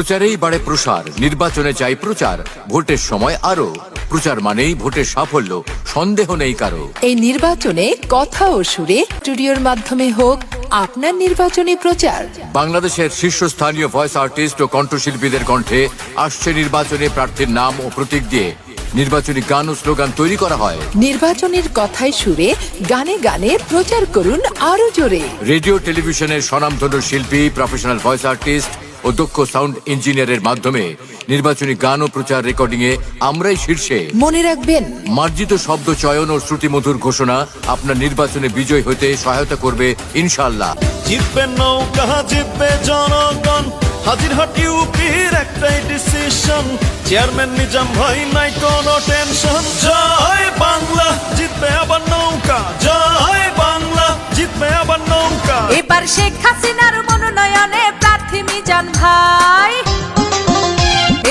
প্রচারেই বাড়ে প্রসার। নির্বাচনে চাই প্রচার ভোটের সময় আরও। প্রচার মানেই ভোটের সাফল্য সন্দেহ নেই কারও। এই নির্বাচনে কথা ও সুরে স্টুডিওর মাধ্যমে হোক আপনার নির্বাচনী প্রচার। বাংলাদেশের শীর্ষস্থানীয় ভয়েস আর্টিস্ট ও কণ্ঠশিল্পীদের কণ্ঠে আসছে নির্বাচনে প্রার্থীর নাম ও প্রতীক দিয়ে। নির্বাচনী গান ও স্লোগান তৈরি করা হয়। নির্বাচনের কথায় সুরে গানে গানে প্রচার করুন আরও জোরে। রেডিও টেলিভিশনের স্বনামধন্য শিল্পী প্রফেশনাল ভয়েস আর্টিস্ট ও দক্ষ সাউন্ড ইঞ্জিনিয়ারের মাধ্যমে নির্বাচনী গান ও প্রচার রেকর্ডিং এ আমরাই শীর্ষে। মনে রাখবেন। মার্জিত শব্দ চয়ন ও শ্রুতিমধুর ঘোষণা আপনার নির্বাচনে বিজয় হতে সহায়তা করবে ইনশাল্লাহ জিতবে নৌকা জিতবে জনগণ। হাজিরহাট ইউপির একটাই ডিসিশন চেয়ারম্যান নিজাম ভাই নাই কোনো টেনশন জয় বাংলা জিতবে আবার নৌকা। জয় বাংলা জিতবে আবার নৌকা। এবার শেখ হাসিনার মনোনয়নে প্রার্থী ভাই।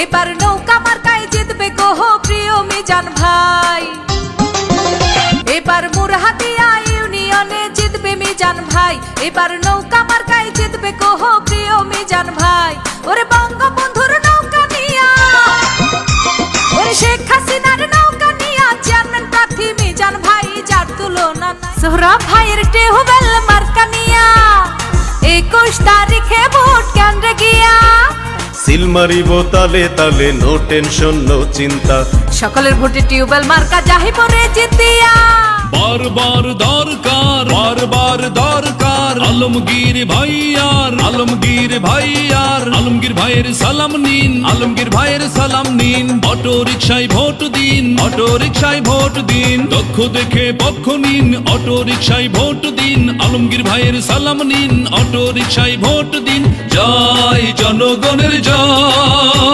এবার নৌকা মার্কায় জিতবে কোহ প্রিয় মিজান ভাই। এবার মুরহাতিয়া ইউনিয়নে জিতবে মিজান ভাই। এবার নৌকা মার্কায় জিতবে কোহ প্রিয় মিজান ভাই। ওরে বঙ্গবন্ধুর নৌকা নিয়া। ওরে শেখ হাসিনার নৌকা নিয়া চেয়ারম্যান প্রার্থী মিজান ভাই, যার তুলনা নাই। সোহরাব ভাইয়ের টেহুবেল মার্কা নিয়া। একুশ তারিখে ভোট কেন্দ্রে গিয়া। সিল মারিব তালে তালে নো টেনশন নো চিন্তা। সকলের ভোটে টিউবওয়েল মার্কা যাহি পরে জিতিয়া। বারবার দরকার বারবার দরকার। আলমগীর ভাইয়ার আলমগীর ভাইয়ার। আলমগীর ভাইয়ের সালাম নিন। আলমগীর ভাইয়ের সালাম নিন। অটো রিক্সায় ভোট দিন। অটো রিক্সায় ভোট দিন। দক্ষ দেখে পক্ষ নিন। অটো রিক্সায় ভোট দিন। আলমগীর ভাইয়ের সালাম নিন। অটো রিক্সায় ভোট দিন। জয় জনগণের জয়।